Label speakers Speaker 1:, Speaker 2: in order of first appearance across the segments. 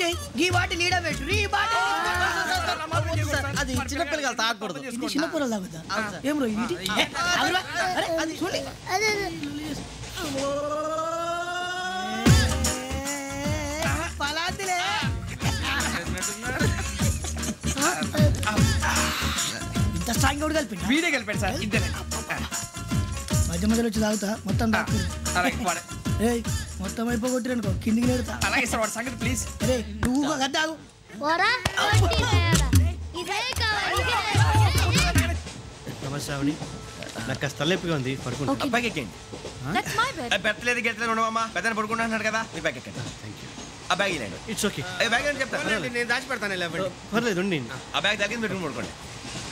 Speaker 1: చేయి ఈ లీడ పెట్టు ఈ బాటి
Speaker 2: అది తాగకూడదు
Speaker 1: ఇది చిన్న తాగుతా ఏం రో ఇది అరే అది చూడండి పలాతిలే ఇంత స్ట్రాంగ్ కూడా కలిపి
Speaker 3: వీడే కలిపాడు సార్ ఇద్దరే
Speaker 1: మధ్య మధ్యలో వచ్చి తాగుతా మొత్తం మొత్తం అయిపోగొట్టిరనుకో కిందికి నేడుతా
Speaker 3: అలాగే సార్ వాడు సంగతి ప్లీజ్
Speaker 1: అరే నువ్వు.
Speaker 2: నమస్తే నాకు కాస్త తలెప్పిగా ఉంది పడుకుంటా.
Speaker 3: పైకి ఎక్కండి
Speaker 4: That's my bed.
Speaker 3: పెట్టలేదు గెట్టలేదు ఉండమమ్మా పెద్దని పడుకుంటున్నాడు కదా మీ బ్యాగ్ ఎక్కండి. ఆ బ్యాగ్ ఇలాండి
Speaker 2: ఇట్స్ ఓకే
Speaker 3: ఏ బ్యాగ్ అని చెప్తాను
Speaker 5: నేను దాచి పెడతాను
Speaker 2: పర్లేదు ఉండి
Speaker 3: ఆ బ్యాగ్ తగ్గింది పెట్టుకుని పడుకోండి.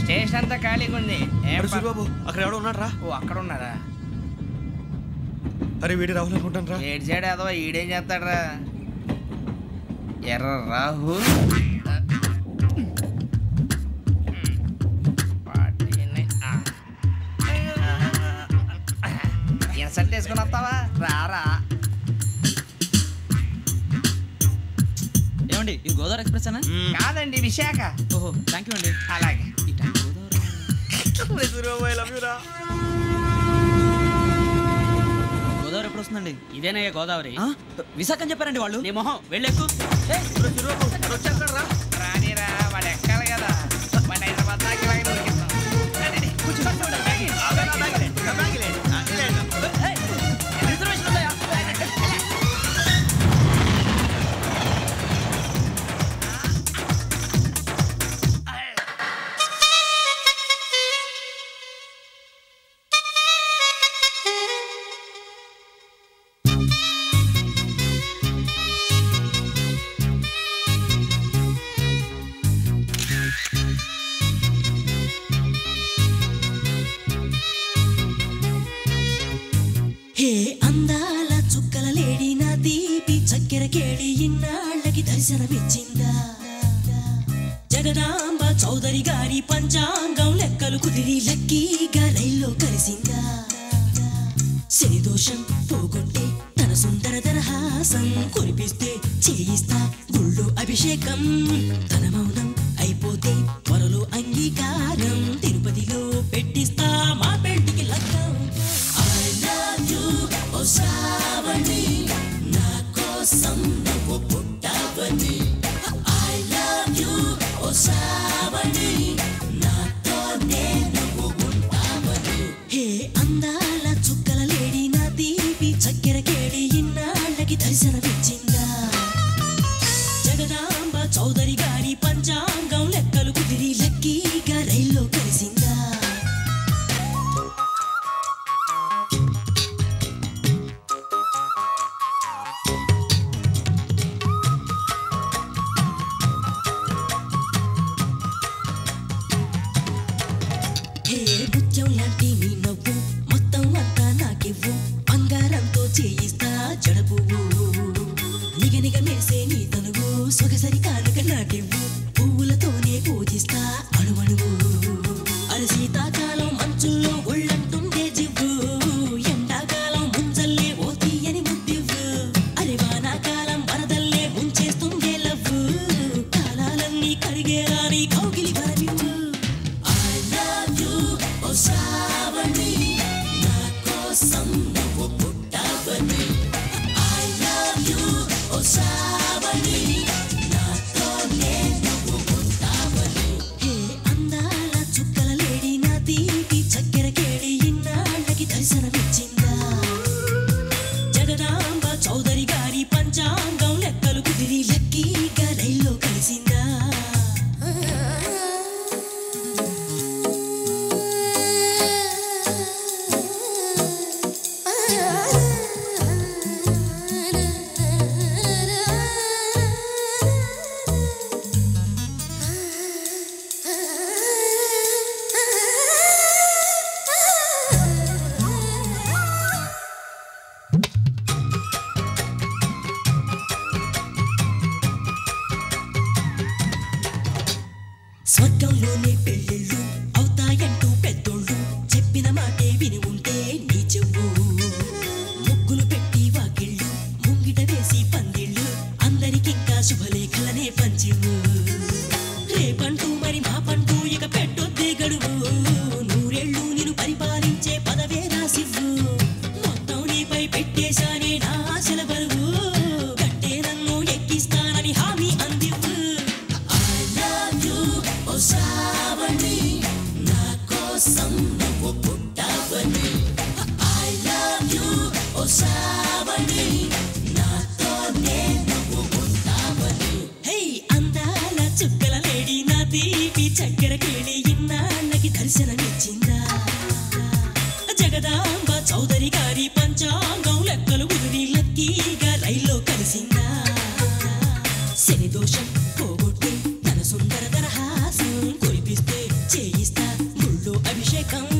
Speaker 6: స్టేషన్ అంతా ఖాళీగా ఉంది.
Speaker 3: సూరిబాబు అక్కడ ఎవడో ఉన్నాడు రా
Speaker 6: ఓ అక్కడ ఉన్నారా
Speaker 3: అరే వీడి రాహుల్ అనుకుంటాను రా
Speaker 6: ఏడు సైడ్ అదో ఈడేం చేస్తాడరా? ఎర్ర రాహు. ఇన్సల్ట్ వేసుకుని వస్తావా? రారా.
Speaker 7: ఏమండి ఇది గోదావరి ఎక్స్ప్రెస్ అనా?
Speaker 6: కాదండి విశాఖ.
Speaker 7: ఓహో థ్యాంక్ యూ అండి.
Speaker 6: అలాగే.
Speaker 7: Time Godavari
Speaker 3: Suribabu I love you రా
Speaker 7: గోదావరి ఎప్పుడు వస్తుందండి
Speaker 6: ఇదేనయ్య గోదావరి?
Speaker 7: విశాఖ అని చెప్పారండి వాళ్ళు
Speaker 6: నీ మొహం
Speaker 3: వచ్చేస్తాడు రా
Speaker 8: జగదాంబ చౌదరి గారి పంచాంగం లెక్కలు కుదిరి లక్కీగా రైల్లో కలిసిందా? శని దోషం పోగొట్టే తన సుందర దరహాసం కురిపిస్తే చేయిస్తా గుళ్ళు అభిషేకం. తన మౌనం అయిపోతే త్వరలో అంగీకారం తిరుగు ఓ స్వర్గంలోనే పెళ్ళిళ్ళు ఓ శ్రావణి నాతోనే నువ్వు ఉంటావని. హే అందాల చుక్కల లేడి నా తీపి చక్కెర కేళి ఇన్నాళ్ళకి దర్శనమిచ్చిందా? జగదాంబ చౌదరి గారి పంచాంగం లెక్కలు కుదిరి లక్కీగా రైల్లో కలిసిందా? శని దోషం పోగొట్టి తన సుందర దరహాసం కురిపిస్తే చేయిస్తా గుళ్ళు అభిషేకం.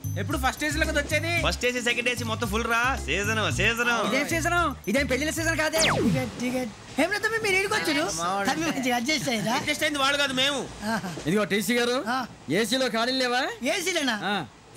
Speaker 6: ఎప్పుడు ఫస్ట్ ఏజ్లో కదా వచ్చేది?
Speaker 3: ఫస్ట్ ఏసీ సెకండ్ ఏసీ మొత్తం ఫుల్ రా. సీజన్ సీజన్
Speaker 7: ఇదేం సీజన్ ఇదేం పెళ్ళిన సీజన్ కాదే?
Speaker 1: టికెట్ టికెట్ మీరు ఏడుకొచ్చారు అడ్జస్ట్ అయ్యారా?
Speaker 3: అడ్జస్ట్ అయింది వాడు కాదు మేము.
Speaker 7: ఇదిగో టీసీ గారు. ఏసీలో ఖాళీ లేవా?
Speaker 1: ఏసీలేనా?
Speaker 7: ఆ.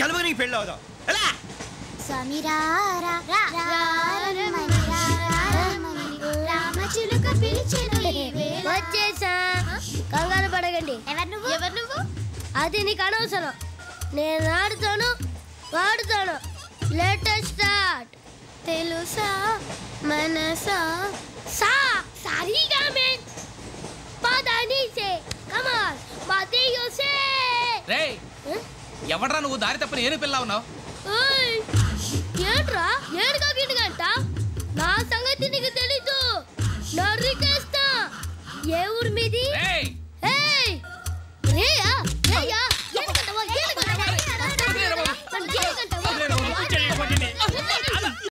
Speaker 3: చలువు నీకు పెళ్ళి అవుదాం
Speaker 9: వచ్చేసా. కంగారు పడగండి అది నీకు అనవసరం. నేను ఆడుతాను వాడుతాను లేటెస్ట్ స్టార్ట్ తెలుసా? మనసా? సా. సారీగా మెన్ పదాని మాతే యోసే
Speaker 10: ఎవడ్రా నువ్వు? దారి తప్పని ఏను పిల్ల ఉన్నావు?
Speaker 9: ఏంట్రా? ఏడుగా నా సంగతి నీకు తెలీదు. నరికేస్తా ఏ ఊరు మీది?